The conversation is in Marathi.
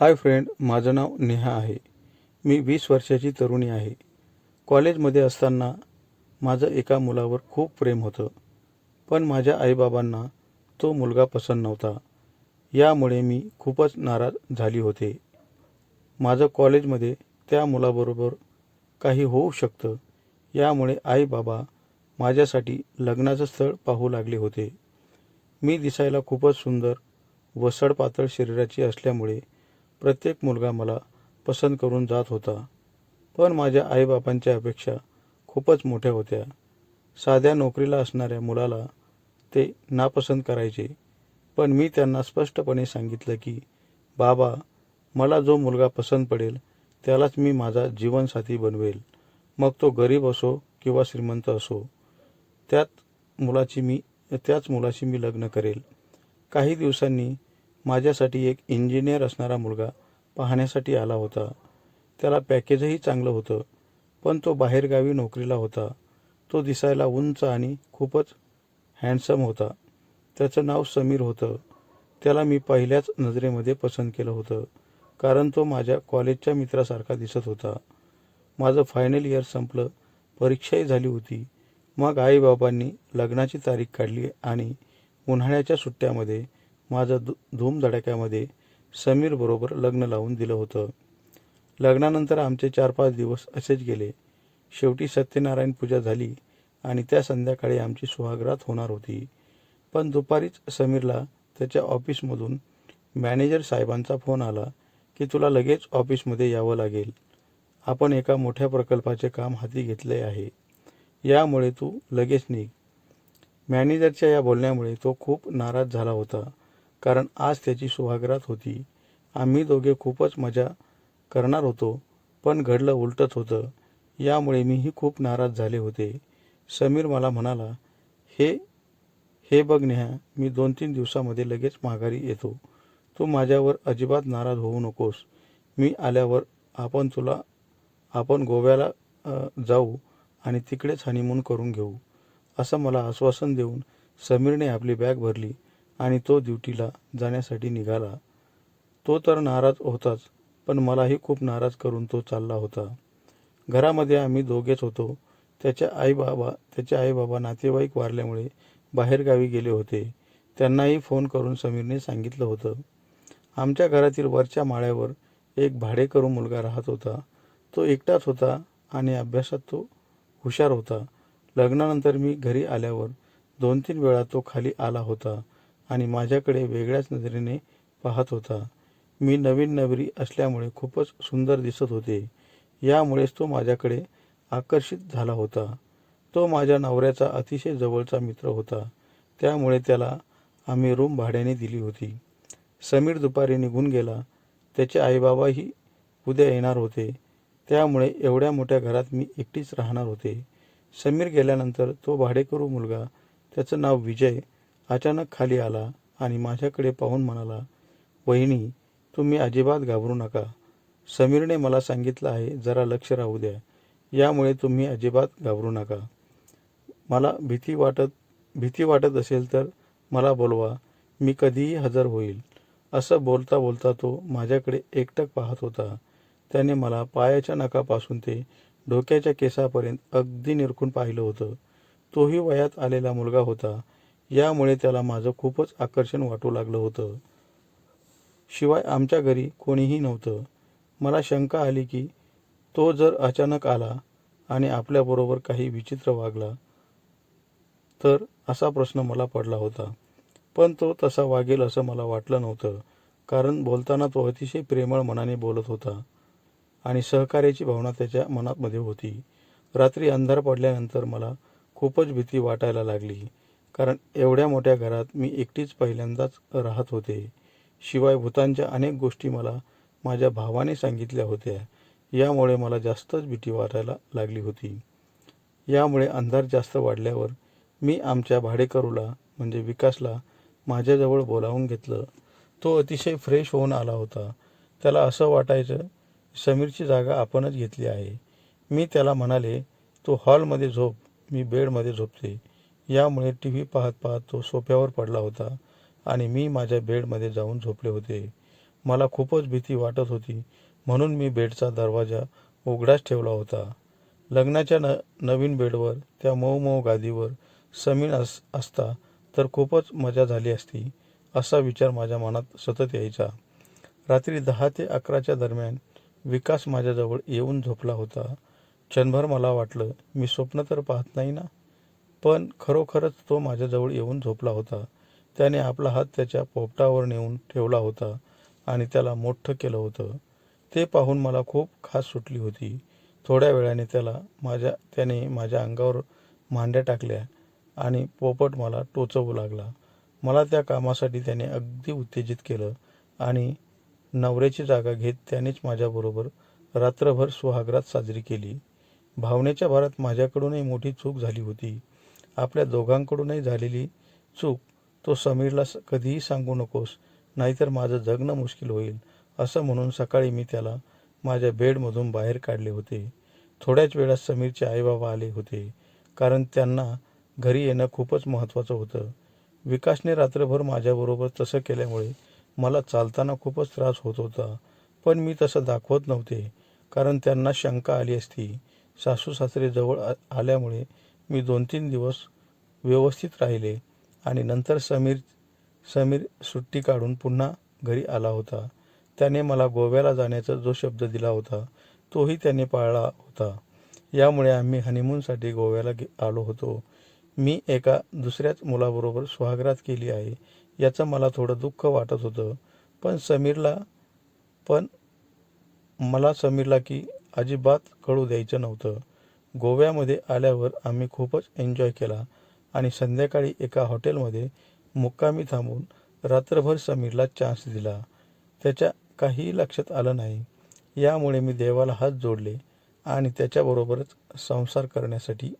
हाय फ्रेंड माझं नाव नेहा आहे. मी वीस वर्षाची तरुणी आहे. कॉलेजमध्ये असताना माझं एका मुलावर खूप प्रेम होतं. पण माझ्या आईबाबांना तो मुलगा पसंत नव्हता. यामुळे मी खूपच नाराज झाली होते. माझं कॉलेजमध्ये त्या मुलाबरोबर काही होऊ शकतं. यामुळे आईबाबा माझ्यासाठी लग्नाचं स्थळ पाहू लागले होते. मी दिसायला खूपच सुंदर व सडपातळ शरीराची असल्यामुळे प्रत्येक मुलगा मला पसंत करून जात होता. पण माझ्या आईबापांच्या अपेक्षा खूपच मोठ्या होत्या. साध्या नोकरीला असणाऱ्या मुलाला ते नापसंत करायचे. पण मी त्यांना स्पष्टपणे सांगितलं की बाबा मला जो मुलगा पसंत पडेल त्यालाच मी माझा जीवनसाथी बनवेल. मग तो गरीब असो किंवा श्रीमंत असो त्यात मुलाची मी त्याच मुलाशी मी लग्न करेल. काही दिवसांनी माझ्यासाठी एक इंजिनियर असणारा मुलगा पाहण्यासाठी आला होता. त्याला पॅकेजही चांगलं होतं पण तो बाहेरगावी नोकरीला होता. तो दिसायला उंच आणि खूपच हँडसम होता. त्याचं नाव समीर होतं. त्याला मी पहिल्याच नजरेमध्ये पसंत केलं होतं कारण तो माझ्या कॉलेजच्या मित्रासारखा दिसत होता. माझं फायनल इयर संपलं परीक्षाही झाली होती. मग आईबाबांनी लग्नाची तारीख काढली आणि उन्हाळ्याच्या सुट्ट्यामध्ये माझं धु धूमधडाक्यामध्ये समीरबरोबर लग्न लावून दिलं होतं. लग्नानंतर आमचे चार पाच दिवस असेच गेले. शेवटी सत्यनारायण पूजा झाली आणि त्या संध्याकाळी आमची सुहागरात होणार होती. पण दुपारीच समीरला त्याच्या ऑफिसमधून मॅनेजर साहेबांचा फोन आला की तुला लगेच ऑफिसमध्ये यावं लागेल. आपण एका मोठ्या प्रकल्पाचे काम हाती घेतले आहे. यामुळे तू लगेच निघ. मॅनेजरच्या या बोलण्यामुळे तो खूप नाराज झाला होता. कारण आज त्याची सुहागरात होती. आम्ही दोघे खूपच मजा करणार होतो पण घडलं उलटच होतं. यामुळे मीही खूप नाराज झाले होते. समीर मला म्हणाला हे हे बघ नेहा मी दोन तीन दिवसामध्ये लगेच माघारी येतो. तू माझ्यावर अजिबात नाराज होऊ नकोस. मी आल्यावर आपण तुला आपण गोव्याला जाऊ आणि तिकडेच हनीमून करून घेऊ. असं मला आश्वासन देऊन समीरने आपली बॅग भरली. आणि तो ड्युटीला जाण्यासाठी निघाला. तो तर नाराज होताच पण मलाही खूप नाराज करून तो चालला होता. घरामध्ये आम्ही दोघेच होतो. त्याच्या आई बाबा त्याचे आई बाबा नातेवाईक वारल्यामुळे बाहेरगावी गेले होते. त्यांनाही फोन करून समीरने सांगितलं होतं. आमच्या घरातील वरच्या माळ्यावर एक भाडेकरू मुलगा राहत होता. तो एकटाच होता आणि अभ्यासात तो हुशार होता. लग्नानंतर मी घरी आल्यावर दोन तीन वेळा तो खाली आला होता. आणि माझ्याकडे वेगळ्याच नजरेने पाहत होता. मी नवीन नवरी असल्यामुळे खूपच सुंदर दिसत होते. यामुळेच तो माझ्याकडे आकर्षित झाला होता. तो माझ्या नवऱ्याचा अतिशय जवळचा मित्र होता. त्यामुळे त्याला आम्ही रूम भाड्याने दिली होती. समीर दुपारी निघून गेला. त्याचे आईबाबाही उद्या येणार होते. त्यामुळे एवढ्या मोठ्या घरात मी एकटीच राहणार होते. समीर गेल्यानंतर तो भाडेकरू मुलगा त्याचं नाव विजय अचानक खाली आला आणि माझ्याकडे पाहून म्हणाला वहिनी तुम्ही अजिबात घाबरू नका. समीरने मला सांगितलं आहे जरा लक्ष राहू द्या. यामुळे तुम्ही अजिबात घाबरू नका. मला भीती वाटत भीती वाटत असेल तर मला बोलवा. मी कधीही हजर होईल. असं बोलता बोलता तो माझ्याकडे एकटक पाहत होता. त्याने मला पायाच्या नखापासून ते डोक्याच्या केसापर्यंत अगदी निरखून पाहिलं होतं. तोही वयात आलेला मुलगा होता. यामुळे त्याला माझं खूपच आकर्षण वाटू लागलं होतं. शिवाय आमच्या घरी कोणीही नव्हतं. मला शंका आली की तो जर अचानक आला आणि आपल्याबरोबर काही विचित्र वागला तर असा प्रश्न मला पडला होता. पण तो तसा वागेल असं मला वाटलं नव्हतं कारण बोलताना तो अतिशय प्रेमळ मनाने बोलत होता आणि सहकार्याची भावना त्याच्या मनामध्ये होती. रात्री अंधार पडल्यानंतर मला खूपच भीती वाटायला लागली. कारण एवढ्या मोठ्या घरात मी एकटीच पहिल्यांदाच राहत होते. शिवाय भूतांच्या अनेक गोष्टी मला माझ्या भावाने सांगितल्या होत्या. यामुळे मला जास्तच भीती वाटायला लागली होती. यामुळे अंधार जास्त वाढल्यावर मी आमच्या भाडेकरूला म्हणजे विकासला माझ्याजवळ बोलावून घेतलं. तो अतिशय फ्रेश होऊन आला होता. त्याला असं वाटायचं समीरची जागा आपणच घेतली आहे. मी त्याला म्हणाले तो हॉलमध्ये झोप मी बेडमध्ये झोपते. यामुळे टी व्ही पाहत पाहत तो सोफ्यावर पडला होता आणि मी माझ्या बेडमध्ये जाऊन झोपले होते. मला खूपच भीती वाटत होती म्हणून मी बेडचा दरवाजा उघडाच ठेवला होता. लग्नाच्या न नवीन बेडवर त्या मऊ मऊ गादीवर समीन अस असता तर खूपच मजा झाली असती असा विचार माझ्या मनात सतत यायचा. रात्री दहा ते अकराच्या दरम्यान विकास माझ्याजवळ येऊन झोपला होता. क्षणभर मला वाटलं मी स्वप्न तर पाहत नाही ना? पण खरोखरच तो माझ्याजवळ येऊन झोपला होता. त्याने आपला हात त्याच्या पोपटावर नेऊन ठेवला होता आणि त्याला मोठ्ठं केलं होतं. ते पाहून मला खूप खास सुटली होती. थोड्या वेळाने त्याला माझ्या त्याने माझ्या अंगावर मांड्या टाकल्या आणि पोपट मला टोचवू लागला. मला त्या कामासाठी त्याने अगदी उत्तेजित केलं आणि नवऱ्याची जागा घेत त्यानेच माझ्याबरोबर रात्रभर सुहागरात साजरी केली. भावनेच्या भरात माझ्याकडूनही मोठी चूक झाली होती. आपल्या दोघांकडूनही झालेली चूक तो समीरला स- कधीही सांगू नकोस नाहीतर माझं जगणं मुश्किल होईल असं म्हणून सकाळी मी त्याला माझ्या बेडमधून बाहेर काढले होते. थोड्याच वेळात समीरचे आईबाबा आले होते कारण त्यांना घरी येणं खूपच महत्त्वाचं होतं. विकासने रात्रभर माझ्याबरोबर तसं केल्यामुळे मला चालताना खूपच त्रास होत होता पण मी तसं दाखवत नव्हते कारण त्यांना शंका आली असती. सासू सासरे जवळ आ- आल्यामुळे मी दोन तीन दिवस व्यवस्थित राहिले आणि नंतर समीर समीर सुट्टी काढून पुन्हा घरी आला होता. त्याने मला गोव्याला जाण्याचा जो शब्द दिला होता तोही त्याने पाळला होता. यामुळे आम्ही हनीमूनसाठी गोव्याला गे आलो होतो. मी एका दुसऱ्याच मुलाबरोबर सुहागरात केली आहे याचं मला थोडं दुःख वाटत होतं. पण समीरला पण मला समीरला की अजिबात कळू द्यायचं नव्हतं. गोव्यामध्ये आल्यावर आम्ही खूपच एन्जॉय केला आणि संध्याकाळी एका हॉटेलमध्ये मुक्कामी थांबून रात्रभर समीरला चान्स दिला. त्याच्या काहीही लक्षात आलं नाही. यामुळे मी देवाला हात जोडले आणि त्याच्याबरोबरच संसार करण्यासाठी